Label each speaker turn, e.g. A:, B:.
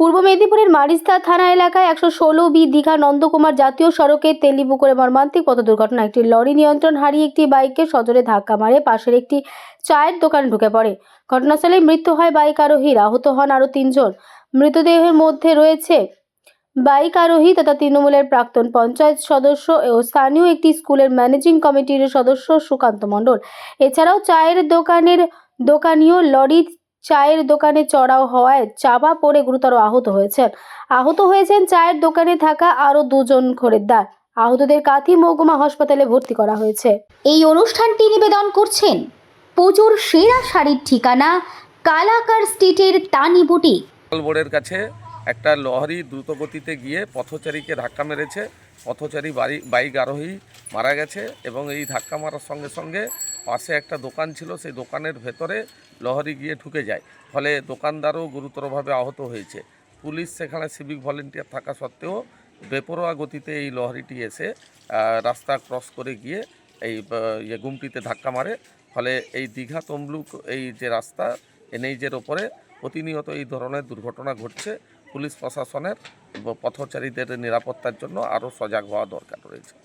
A: পূর্ব মেদিনীপুরের মারিস্তা থানা এলাকায় একশো ষোলো বি দীঘা নন্দকুমার জাতীয় সড়কে তেলিপুকুরে মর্মান্তিক পথ দুর্ঘটনা একটি লরি নিয়ন্ত্রণ হারিয়ে একটি বাইককে সজোরে ধাক্কা মারে। পাশের একটি চায়ের দোকানে ঢুকে পড়ে। ঘটনাস্থলে মৃত্যু হয় বাইক আরোহীর। আহত হন আরও তিনজন। মৃতদেহের মধ্যে রয়েছে বাইক আরোহী তথা তৃণমূলের প্রাক্তন পঞ্চায়েত সদস্য ও স্থানীয় একটি স্কুলের ম্যানেজিং কমিটির সদস্য সুকান্ত মণ্ডল। এছাড়াও চায়ের দোকানের দোকানিও লরি চায়ের দোকানে চড়াও হওয়ায় চাপা পড়ে গুরুতর আহত হয়েছেন। আহত হয়েছেন চায়ের দোকানে থাকা আরও দুজন খরিদ্দার। আহতদের কাঁথি মহকুমা হাসপাতালে ভর্তি করা হয়েছে।
B: এই অনুষ্ঠানটি নিবেদন করছেন পুজোর সেরা শাড়ির ঠিকানা কালাকার স্ট্রিটের তানি বুটিক।
C: বোর্ডের কাছে একটা লহরি দ্রুত গতিতে গিয়ে পথচারীকে ধাক্কা মেরেছে। পথচারী বাড়ি, বাইক আরোহী মারা গেছে এবং এই ধাক্কা মারার সঙ্গে সঙ্গে পাশে একটা দোকান ছিল, সেই দোকানের ভেতরে লহরি গিয়ে ঢুকে যায়। ফলে দোকানদারও গুরুতরভাবে আহত হয়েছে। পুলিশ সেখানে সিভিক ভলেন্টিয়ার থাকা সত্ত্বেও বেপরোয়া গতিতে এই লহরিটি এসে রাস্তা ক্রস করে গিয়ে এই ইয়ে গুমটিতে ধাক্কা মারে। ফলে এই দীঘা তমলুক, এই যে রাস্তা, এনএইচের ওপরে প্রতিনিয়ত এই ধরনের দুর্ঘটনা ঘটছে। পুলিশ প্রশাসনের পথচারীদের নিরাপত্তার জন্য আরও সজাগ হওয়া দরকার রয়েছে।